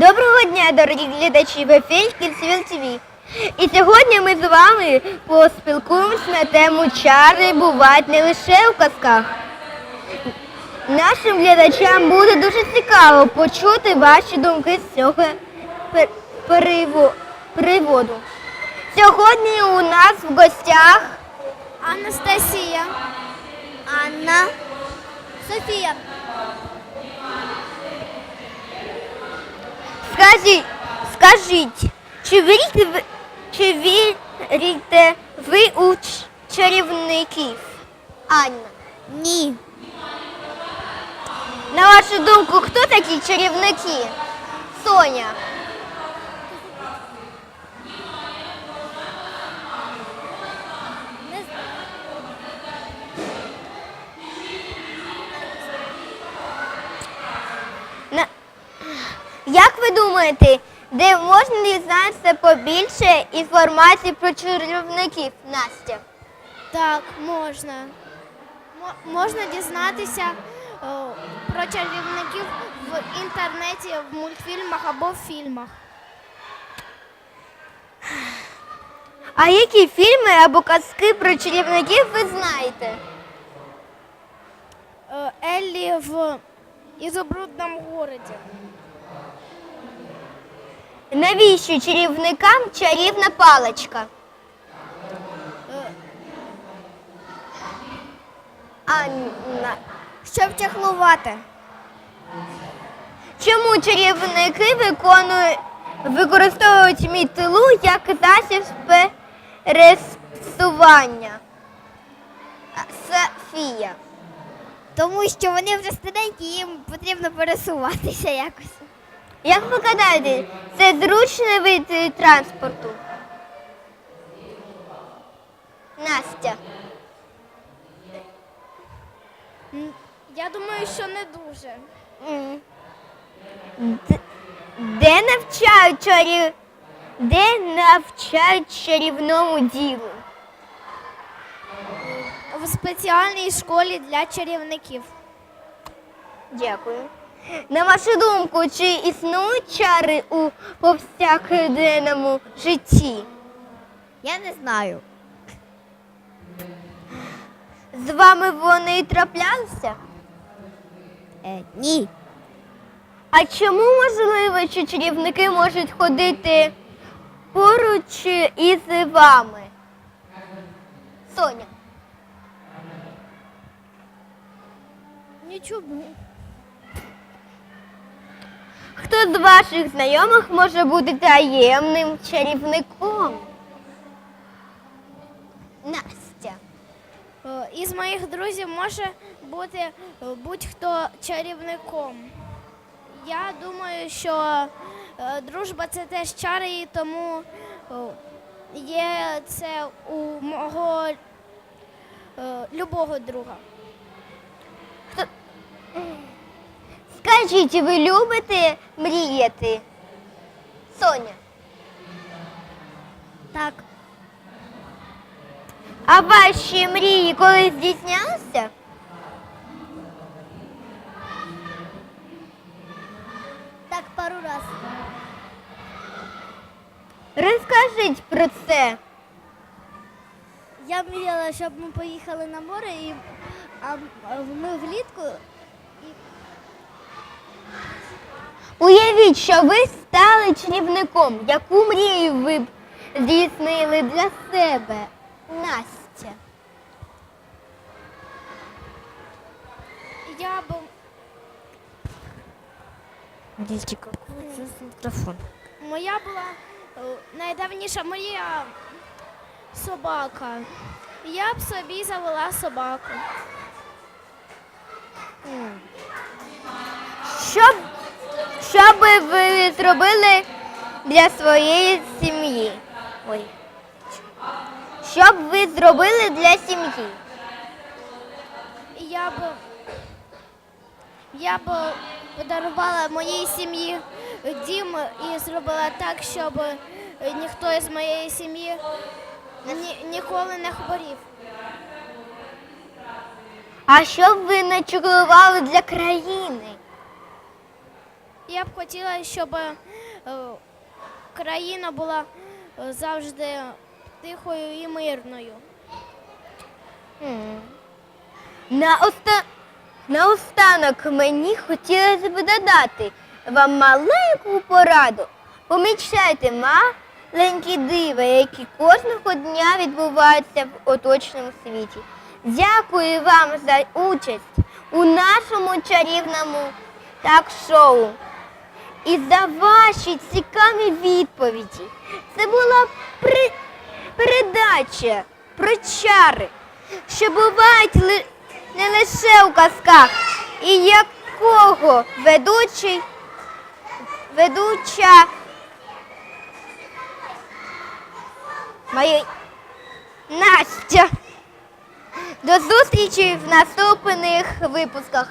Доброго дня, дорогі глядачі в ефірі Кільцевіл ТВ. І сьогодні ми з вами поспілкуємось на тему чари бувають не лише у казках. Нашим глядачам буде дуже цікаво почути ваші думки з цього приводу. Сьогодні у нас в гостях Анастасія. Анна. Софія. Скажіть, скажіть, чи вірите ви, чи вірите ви у чарівників? Анна. Ні. На вашу думку, хто такі чарівники? Соня. Думаєте, де можна дізнатися побільше інформації про чарівників, Настя? Так, можна. Мо- можна дізнатися о, про чарівників в інтернеті, в мультфільмах або в фільмах. А які фільми або казки про чарівників ви знаєте? Е, Еллі в ізобрудному городі. Навіщо чарівникам чарівна паличка? Анна. Щоб чахлувати. Чому чарівники виконують, використовують мітилу як засіб пересування? А, Софія. Тому що вони вже старенькі, їм потрібно пересуватися якось. Як ви гадаєте, це зручний вид е, транспорту? Настя. Я думаю, що не дуже. Де навчають чарів... Де навчають чарівному ділу? В спеціальній школі для чарівників. Дякую. На вашу думку, чи існують чари у повсякденному житті? Я не знаю. З вами вони траплялися? Е, ні. А чому можливо, що чарівники можуть ходити поруч із вами? Соня. Нічому. Хто з ваших знайомих може бути таємним чарівником? Настя. Е, Із моїх друзів може бути е, будь-хто чарівником. Я думаю, що е, дружба це теж чари, і тому є це у мого любого друга. Хто... Скажіть, ви любите мріяти? Соня. Так. А ваші мрії колись здійснялися? Так, пару раз. Розкажіть про це. Я мріяла, щоб ми поїхали на море, і а, ми влітку Уявіть, що ви стали чарівником. Яку мрію ви б здійснили для себе? Настя. я б мікрофон. Моя була е, найдавніша мрія собака. Я б собі завела собаку. Що, б- що би ви зробили для своєї сім'ї? Ой. Що б ви зробили для сім'ї? Я б я б подарувала моїй сім'ї дім і зробила так, щоб ніхто із моєї сім'ї ні, ніколи не хворів. А що б ви начуклували для країни? Я б хотіла, щоб е, країна була е, завжди тихою і мирною. М. Наоста... Наостанок мені хотілося б додати вам маленьку пораду. Помічайте маленькі дива, які кожного дня відбуваються в оточному світі. Дякую вам за участь у нашому чарівному так-шоу і за ваші цікаві відповіді. Це була при... передача про чари, що бувають ли... не лише у казках, і якого ведучий, ведуча моя Настя. До зустрічі в наступних випусках.